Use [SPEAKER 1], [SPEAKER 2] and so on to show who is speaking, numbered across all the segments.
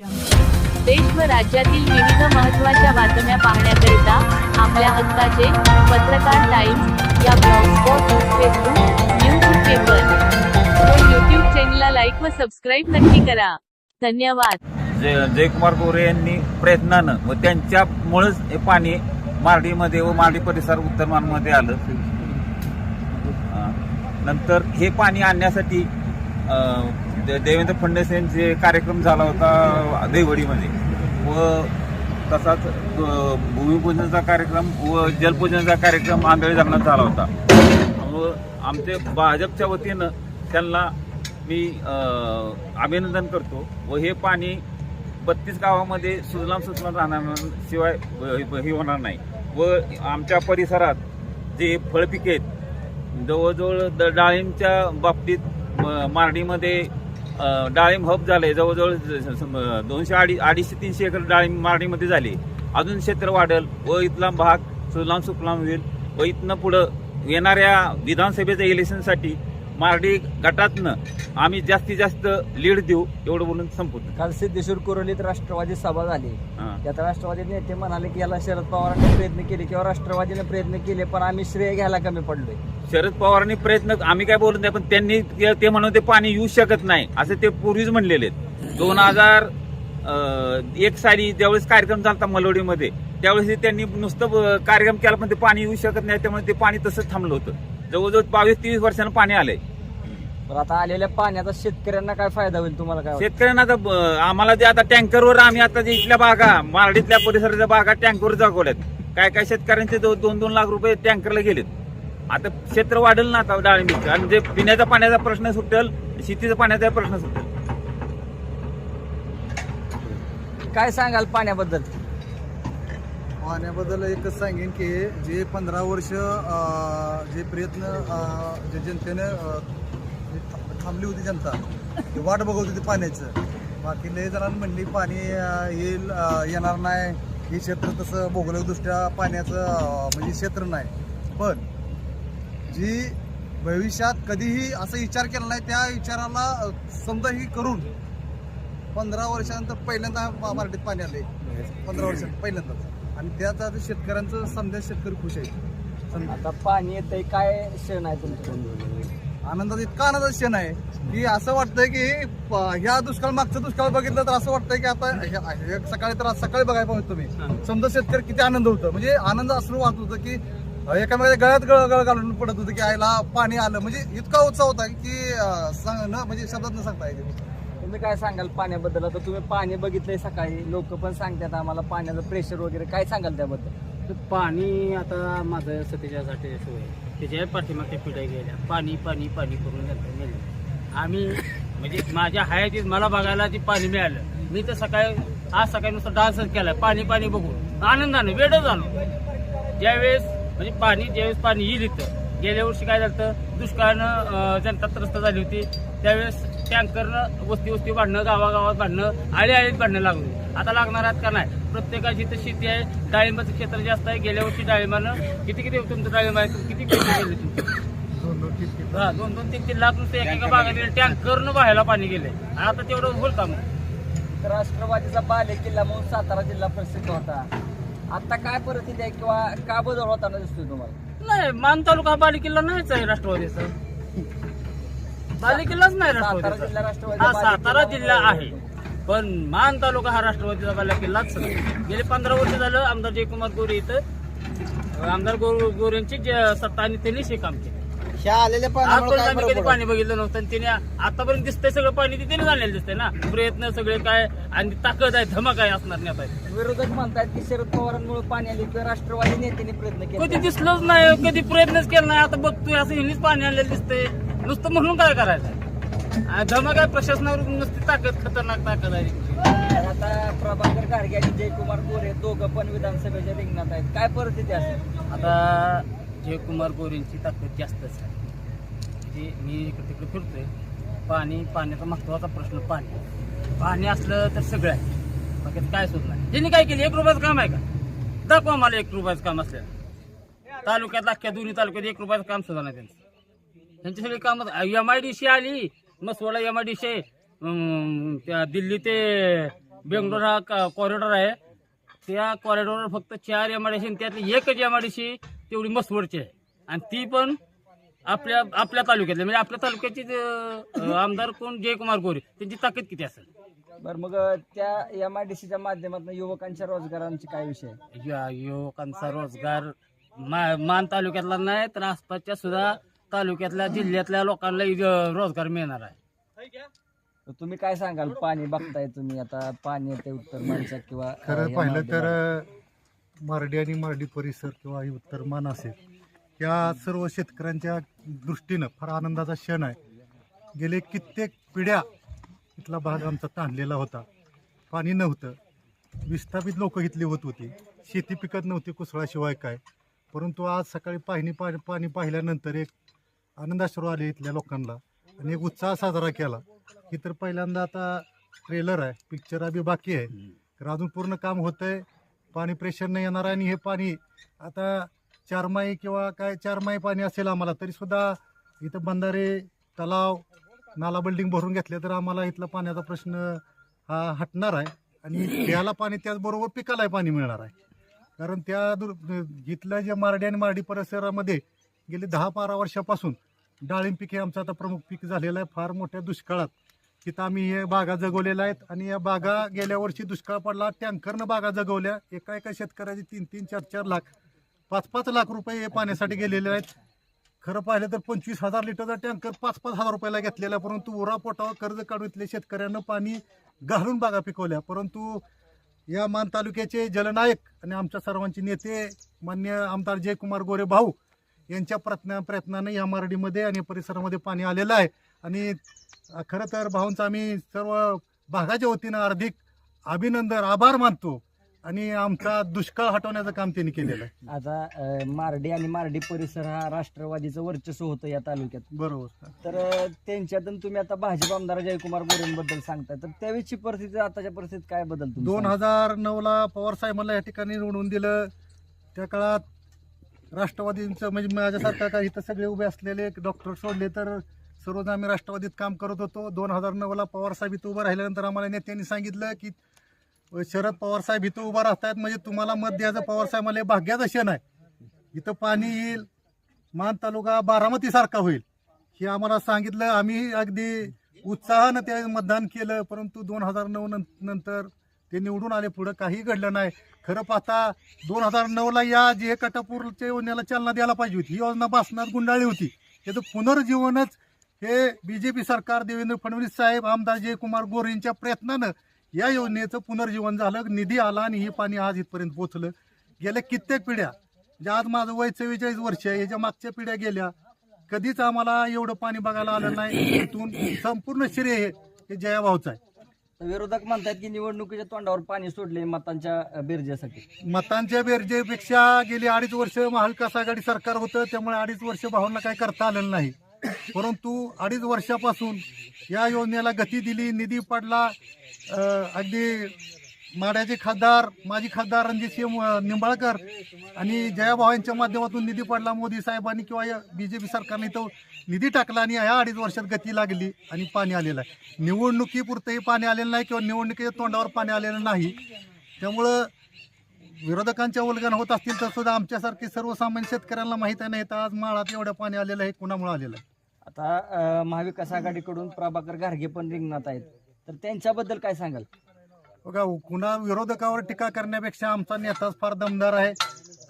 [SPEAKER 1] देश व राज्यातील विविध महत्त्वाच्या बातम्या पाहण्याकरिता आपल्या हक्काचे पत्रकार टाइम्स या ब्लॉगस्पॉट फेसबुक न्यूज पेपर. व यूट्यूब चॅनलला लाईक व सबस्क्राईब नक्की करा. धन्यवाद.
[SPEAKER 2] जय जयकुमार गोरे यांनी प्रयत्नानं व त्यांच्यामुळेच हे पाणी मार्डीमध्ये व मार्डी परिसर उत्तरमानमध्ये आलं. नंतर हे पाणी आणण्यासाठी देवेंद्र फडणवीस यांचे कार्यक्रम झाला होता देवडीमध्ये व तसाच भूमिपूजनाचा कार्यक्रम व जलपूजनाचा कार्यक्रम आंधळी धरणात झाला होता. व आमचे भाजपच्या वतीनं त्यांना मी अभिनंदन करतो. व हे पाणी बत्तीस गावामध्ये सुजलाम सुजलाम राहणार शिवाय हे होणार नाही. व आमच्या परिसरात जे फळपिके आहेत जवळजवळ द- डाळिंबच्या बाबतीत अं, मार्डीमध्ये डाळिंब हब झाले. जवळजवळ दोनशे अडी अडीचशे तीनशे एकर डाळिंब मार्डीमध्ये झाले अजून क्षेत्र वाढेल व इथला भाग सुलाम सुफलाम होईल व इथनं पुढं येणाऱ्या विधानसभेच्या इलेक्शनसाठी मार्डी गटातनं आम्ही जास्तीत जास्त लीड देऊ एवढं बोलून संपवतो.
[SPEAKER 3] काल सिद्धेश्वर कोरोलीत राष्ट्रवादी सभा झाली.
[SPEAKER 2] हां.
[SPEAKER 3] त्यात राष्ट्रवादी नेते म्हणाले की याला शरद पवारांनी प्रयत्न केले किंवा राष्ट्रवादीने प्रयत्न केले पण आम्ही श्रेय घ्यायला कमी पडलोय.
[SPEAKER 2] शरद पवारांनी प्रयत्न आम्ही काय बोलत नाही पण त्यांनी ते- ते म्हणून ते पाणी येऊ शकत नाही. असे ते पूर्वीच म्हणलेले दोन हजार एक साली ज्यावेळेस कार्यक्रम झाला मलवडीमध्ये त्यावेळेस त्यांनी नुसतं कार्यक्रम केला पण ते पाणी येऊ शकत नाही त्यामुळे ते पाणी तसंच थांबलं होतं. जवळजवळ बावीस तेवीस वर्षानं पाणी आलंय.
[SPEAKER 3] तर आता आलेल्या पाण्याचा शेतकऱ्यांना काय फायदा होईल? तुम्हाला काय वाटतं?
[SPEAKER 2] शेतकऱ्यांना आता ब- आम्हाला जे आता टँकरवर आम्ही आता जे इथल्या बागा मारडीतल्या परिसराच्या बागा टँकरवर जागवल्यात. काय काय शेतकऱ्यांचे दो- दोन दोन लाख रुपये टँकरला गेलेत. आता क्षेत्र वाढेल ना आता डाळिंबीचं? आणि जे पिण्याच्या पाण्याचा प्रश्न सुटेल शेतीचा पाण्याचा प्रश्न सुटेल.
[SPEAKER 3] काय सांगाल पाण्याबद्दल?
[SPEAKER 4] पाण्याबद्दल एकच सांगेन की जे पंधरा वर्ष अं, जे प्रयत्न अं, जे जनतेने अं, म्हणजे थांबली होती जनता. ती वाट बघत होती पाण्याचं. बाकी लय जणांनी म्हणली पाणी येईल येणार नाही. हे क्षेत्र तसं भौगोलिकदृष्ट्या पाण्याचं म्हणजे क्षेत्र नाही. पण जी भविष्यात कधीही असा विचार केला नाही त्या विचाराला समजाही करून पंधरा वर्षानंतर पहिल्यांदा मराठीत पाणी आले पंधरा वर्षात पहिल्यांदाच आणि त्यात आता शेतकऱ्यांचं समजा शेतकरी खुश आहे समजा.
[SPEAKER 3] आता पाणी येतंय काय क्षण आहे तुमचं
[SPEAKER 4] आनंदात इतका आनंदाचा क्षण आहे की असं वाटतंय की ह्या दुष्काळ मागचा दुष्काळ बघितलं तर असं वाटतंय की आता सकाळी तर आज सकाळी बघायला पाहिजे तुम्ही समजा शेतकरी किती आनंद होतं. म्हणजे आनंद असं वाटत होतं की एकामेकाच्या गळ्यात गळ गळ घालून पडत होतं की आईला पाणी आलं. म्हणजे इतका उत्साह होता की सांग न म्हणजे शब्दात न सांगता येते.
[SPEAKER 3] तुम्ही काय सांगाल पाण्याबद्दल? आता तुम्ही पाणी बघितलंय सकाळी. लोक पण सांगतात आम्हाला पाण्याचं प्रेशर वगैरे. काय सांगाल त्याबद्दल?
[SPEAKER 5] पाणी आता माझं सतीच्यासाठी सोय. त्याच्या पाठीमागच्या पिढ्या गेल्या. पाणी पाणी पाणी करून नंतर नेलं. आम्ही म्हणजे माझ्या हयातीत मला बघायला ते पाणी मिळालं. मी तर सकाळी आज सकाळी नुसतं डान्सच केलाय पाणी पाणी बघून. आनंदानं वेळ झालो. ज्यावेळेस म्हणजे पाणी ज्यावेळेस पाणी येईल इथं गेल्या वर्षी काय झालं दुष्काळानं जनता त्रस्त झाली होती. त्यावेळेस टँकरनं वस्ती वस्ती वाढणं गावागावात बांधणं आळी आळीत भांडणं लागली आता लागणार आहेत का नाही? प्रत्येकाची इथं शेती आहे. डाळिंबाचं क्षेत्र जास्त आहे. गेल्या वर्षी डाळिंबानं किती किती तुमचं डाळिंब आहे? किती किती गेले तुमचे हा दोन दोन तीन तीन लाख नुसते एकेका भागात टँकरनं बाहेरला पाणी गेले आता तेवढं होईल का मग?
[SPEAKER 3] राष्ट्रवादीचा बाले किल्ला म्हणून सातारा जिल्हा प्रसिद्ध होता. आता काय परिस्थिती आहे किंवा का बदल होताना दिसतोय तुम्हाला?
[SPEAKER 5] नाही मान तालुका हा बालेकिल्ला नाहीच आहे राष्ट्रवादीचा. बालेकिल्लाच नाही
[SPEAKER 3] सातारा जिल्हा राष्ट्रवादी
[SPEAKER 5] हा सातारा जिल्हा आहे. पण मान तालुका हा राष्ट्रवादीचा बालेकिल्लाच आहे. गेले पंधरा वर्ष झालं आमदार जयकुमार गोरे इथं. आमदार गोर गोरेंची सत्ता आणि त्यांनीच हे काम केलं.
[SPEAKER 4] ह्या आलेल्या
[SPEAKER 5] आजपर्यंत आम्ही कधी पाणी बघितलं नव्हतं आणि तिने आतापर्यंत दिसतंय सगळं पाणी ते त्याने झालेलं दिसतंय ना. प्रयत्न सगळे काय आणि ताकद आहे धमक आहे असणार नाही आता.
[SPEAKER 3] विरोधक म्हणतात की शरद पवारांमुळे पाणी आले किंवा राष्ट्रवादी नेत्यांनी प्रयत्न
[SPEAKER 5] कधी दिसलंच नाही कधी प्रयत्नच केला नाही. आता बघतोय असं हिनीच पाणी आणलेलं दिसतंय. नुसतं म्हणून काय करायचं? धमक प्रशासनावर नुसती ताकद खतरनाक ताकद आहे.
[SPEAKER 3] आता प्रभाकर गाडगे आणि जयकुमार गोरे दोघं पण विधानसभेच्या रिंगणात आहेत. काय परिस्थिती असेल
[SPEAKER 5] आता जयकुमार गोरेंची ताकद जास्तच आहे. म्हणजे मी इकडे तिकडे फिरतोय. पाणी पाण्याचा महत्त्वाचा प्रश्न पाणी. पाणी असलं तर सगळं आहे. बाकी काय सुद्धा नाही. ज्यांनी काय केलं एक रुपयाचं काम आहे का? दाखवा मला एक रुपयाचं काम असलं. तालुक्यात अख्ख्या दोन्ही तालुक्यात एक रुपयाचं काम सुद्धा नाही त्यांचं. त्यांची सगळी कामं एम आय डी सी आली. Maswada M I D C त्या दिल्ली ते बेंगलोर हा कॉरिडॉर आहे. त्या कॉरिडॉरवर फक्त चार एमआयडीसी त्यातली एकच एमआयडीसी तेवढी मसवडची आहे. आणि ती पण आपल्या आपल्या तालुक्यातली. म्हणजे आपल्या तालुक्याची आमदार कोण? जयकुमार गोरे. त्यांची ताकद किती असेल?
[SPEAKER 3] बरं मग त्या एम आय डी सीच्या माध्यमातून युवकांच्या रोजगारांचे काय विषय?
[SPEAKER 5] युवकांचा रोजगार मा- मान तालुक्यातला नाही तर आसपासच्या सुद्धा तालुक्यातल्या जिल्ह्यातल्या लोकांना इथं रोजगार मिळणार आहे.
[SPEAKER 3] तर तुम्ही काय सांगाल? पाणी बघताय तुम्ही आता. पाणी येते उत्तर मानच्या किंवा
[SPEAKER 6] खरं पाहिलं तर. मार्डी आणि मार्डी परिसर किंवा हे उत्तर मान असेल या सर्व शेतकऱ्यांच्या दृष्टीनं फार आनंदाचा क्षण आहे. गेले कित्येक पिढ्या इथला भाग आमचा ताणलेला होता. पाणी नव्हतं. विस्थापित लोक इथली होत होती. शेती पिकत नव्हती कुसळाशिवाय काय. परंतु आज सकाळी पाहणी पा पाणी पाहिल्यानंतर एक आनंदाश्रू आले इथल्या लोकांना. आणि एक उत्साह साजरा केला. ही तर पहिल्यांदा आता ट्रेलर आहे. पिक्चर अभी बाकी आहे. तर अजून पूर्ण काम होतंय. पाणी प्रेशरनं येणार आहे आणि हे पाणी आता चारमाही किंवा काय चारमाही पाणी असेल आम्हाला तरी सुद्धा इथं बंधारे तलाव नाला बिल्डिंग भरून घेतले तर आम्हाला इथला पाण्याचा प्रश्न हा हटणार आहे. आणि प्याला पाणी त्याचबरोबर पिकालाही पाणी मिळणार आहे. कारण त्या दुर इथल्या जे मारडी आणि मारडी परिसरामध्ये गेले दहा बारा वर्षापासून डाळिंब पीक हे आमचं आता प्रमुख पीक झालेलं आहे फार मोठ्या दुष्काळात. तिथं आम्ही हे बागा जगवलेल्या आहेत आणि या बागा गेल्या वर्षी दुष्काळ पडला टँकरनं बागा जगवल्या. एका एका शेतकऱ्याचे तीन तीन चार चार लाख पाच पाच लाख रुपये हे पाण्यासाठी गेलेले आहेत. खरं पाहिलं तर पंचवीस हजार लिटरचा टँकर पाच पाच हजार रुपयाला घेतलेला आहे. परंतु उरा पोटावर कर्ज काढून इथल्या शेतकऱ्यांना पाणी घालून बागा पिकवल्या. परंतु या मान तालुक्याचे जलनायक आणि आमच्या सर्वांचे नेते मान्य आमदार जयकुमार गोरे भाऊ यांच्या प्रयत्न प्रयत्नाने या मार्डीमध्ये आणि परिसरामध्ये पाणी आलेलं आहे. आणि खरं तर भाऊंचा आम्ही सर्व भागाच्या वतीनं हार्दिक अभिनंदन आभार मानतो. आणि आमचा दुष्काळ हटवण्याचं काम त्यांनी केलेलं आहे.
[SPEAKER 3] आता मार्डी आणि मार्डी परिसर हा राष्ट्रवादीचं वर्चस्व होतं या तालुक्यात.
[SPEAKER 6] बरोबर.
[SPEAKER 3] तर त्यांच्यातून तुम्ही आता भाजप आमदार जयकुमार गोरेंबद्दल सांगताय. तर त्यावेळीची परिस्थिती आताच्या परिस्थितीत काय बदल
[SPEAKER 6] दोन? हजार नऊला पवार साहेबांना या ठिकाणी निवडून दिलं. त्या काळात राष्ट्रवादींचं म्हणजे माझ्यासारखा काय इथं सगळे उभे असलेले डॉक्टर सोडले तर सर्वजण आम्ही राष्ट्रवादीत काम करत होतो. दोन हजार नऊला पवारसाहेब इथं उभं राहिल्यानंतर आम्हाला नेत्यांनी सांगितलं की शरद पवारसाहेब इथं उभा राहतात म्हणजे तुम्हाला मत द्यायचं पवारसाहेबाला मला भाग्याचं क्षण आहे. इथं पाणी येईल मान तालुका बारामतीसारखा होईल. हे आम्हाला सांगितलं. आम्ही अगदी उत्साहानं ते मतदान केलं परंतु दोन हजार नऊ नंतर ते निवडून आले पुढं. काही घडलं नाही. खरं पाहता दोन हजार नऊला या जे कटापूरच्या योजनेला चालना द्यायला पाहिजे होती. ही योजना भासणात गुंडाळली होती. त्याचं पुनर्जीवनच हे बीजेपी सरकार देवेंद्र फडणवीस साहेब आमदार जयकुमार गोरे यांच्या प्रयत्नानं या योजनेचं पुनर्जीवन झालं. निधी आला आणि हे पाणी आज इथपर्यंत पोचलं. गेल्या कित्येक पिढ्या जे आज माझं वय चव्वेचाळीस वर्ष आहे याच्या मागच्या पिढ्या गेल्या. कधीच आम्हाला एवढं पाणी बघायला आलं नाही. तिथून संपूर्ण श्रेय हे हे जयाभाऊचं आहे.
[SPEAKER 3] तर विरोधक म्हणतात की निवडणुकीच्या तोंडावर पाणी सोडले मतांच्या बेरजेसाठी.
[SPEAKER 6] मतांच्या बेरजेपेक्षा गेली अडीच वर्ष महाविकास आघाडी सरकार होतं त्यामुळे अडीच वर्ष भावना काही करता आलेलं नाही. परंतु अडीच वर्षापासून या योजनेला गती दिली निधी पडला अगदी माड्याचे खासदार माजी खासदार रणजितसिंह निंबाळकर आणि जयाभाऊ यांच्या माध्यमातून निधी पडला मोदी साहेबांनी किंवा या बीजेपी सरकारने तो निधी टाकला आणि या अडीच वर्षात गती लागली आणि पाणी आलेलं आहे. निवडणुकीपुरतंही पाणी आलेलं नाही किंवा निवडणुकीच्या तोंडावर पाणी आलेलं नाही. त्यामुळं विरोधकांच्या उलगण होत असतील तर सुद्धा आमच्यासारखे सर्वसामान्य शेतकऱ्यांना माहीत नाही तर आज माळात एवढं पाणी आलेलं आहे कुणामुळे आलेलं आहे?
[SPEAKER 3] आता महाविकास आघाडीकडून प्रभाकर घारगे पण रिंगणात आहेत. तर त्यांच्याबद्दल काय सांगाल?
[SPEAKER 6] बघा कुणा विरोधकावर टीका करण्यापेक्षा आमचा नेताच फार दमदार आहे.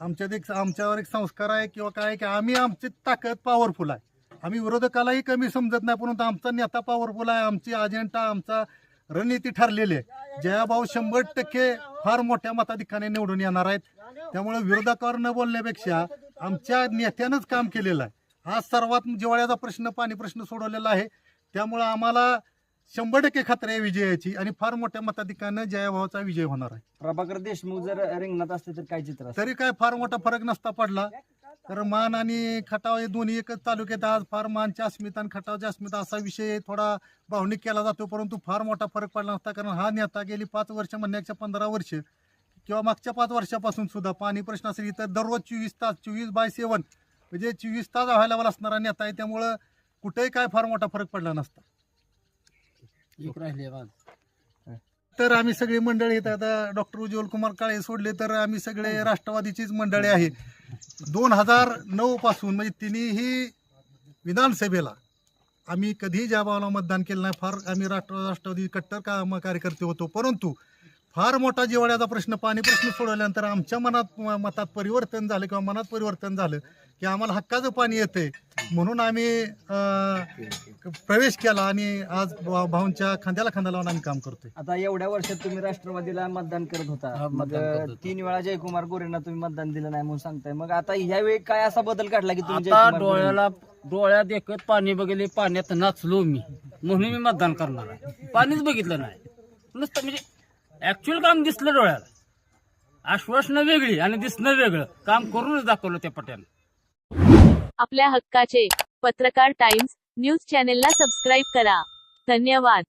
[SPEAKER 6] आमच्यात एक आमच्यावर एक संस्कार आहे किंवा काय की आम्ही आमची ताकद पॉवरफुल आहे. आम्ही विरोधकालाही कमी समजत नाही परंतु आमचा नेता पॉवरफुल आहे आमची अजेंडा आमचा रणनीती ठरलेली आहे. जयाभाऊ शंभर टक्के फार मोठ्या मताधिकाने निवडून येणार आहेत. त्यामुळे विरोधकावर न बोलण्यापेक्षा आमच्या नेत्यानंच काम केलेलं आहे. आज सर्वात जिवाळ्याचा प्रश्न पाणी प्रश्न सोडवलेला आहे. त्यामुळं आम्हाला शंभर टक्के खात्री आहे विजयाची आणि फार मोठ्या मताधिकानं जयाभाऊचा विजय होणार आहे.
[SPEAKER 3] प्रभाकर देशमुख जर रिंगणात असते तर काय चित्र असतं?
[SPEAKER 6] तरी काय फार मोठा फरक नसता पडला. तर मान आणि खटाव हे दोन्ही एकच तालुक्यात आज फार मानच्या अस्मिता आणि खटावच्या अस्मिता असा विषय थोडा भावनिक केला जातो परंतु फार मोठा फरक पडला नसता. कारण हा नेता गेली पाच वर्ष म्हणण्याच्या पंधरा वर्ष किंवा मागच्या पाच वर्षापासून सुद्धा पाणी प्रश्न असेल इथं दररोज चोवीस तास चोवीस बाय सेवन म्हणजे चोवीस तास अव्हायलेबल असणारा नेता आहे. त्यामुळं कुठेही काय फार मोठा फरक पडला नसता.
[SPEAKER 5] एक राहिले
[SPEAKER 6] तर आम्ही सगळी मंडळी आहेत आता डॉक्टर उज्ज्वल कुमार काळे सोडले तर आम्ही सगळे राष्ट्रवादीचीच मंडळी आहे. दोन हजार नऊ पासून म्हणजे तिन्ही विधानसभेला आम्ही कधीही ज्या भावाला मतदान केलं नाही फार आम्ही राष्ट्र राष्ट्रवादी कट्टर काम कार्यकर्ते होतो. परंतु फार मोठा जिवाळ्याचा प्रश्न पाणी प्रश्न सोडवल्यानंतर आमच्या मनात मतात परिवर्तन झालं किंवा मनात परिवर्तन झालं की आम्हाला हक्काचं पाणी येतंय. म्हणून आम्ही प्रवेश केला आणि आज भाऊंच्या खांद्याला खांदा लावून आम्ही काम करतोय.
[SPEAKER 3] आता एवढ्या वर्षात तुम्ही राष्ट्रवादीला मतदान करत होता. मग. तीन वेळा जयकुमार गोरेंना तुम्ही मतदान दिलं नाही म्हणून सांगताय. मग आता ह्यावेळी काय असा बदल घडला की तुम्ही
[SPEAKER 5] डोळ्याला डोळ्यात देखत पाणी बघितले पाण्यात नाचलो मी. म्हणून मी मतदान करणार आहे. पाणीच बघितलं नाही. नुसतं म्हणजे ऍक्च्युअल काम दिसलं डोळ्याला. आश्वासनं वेगळी आणि दिसणं वेगळं. काम करूनच दाखवलं त्या पट्यानं.
[SPEAKER 1] आपल्या हक्काचे पत्रकार टाइम्स न्यूज चॅनेलला सबस्क्राईब करा. धन्यवाद.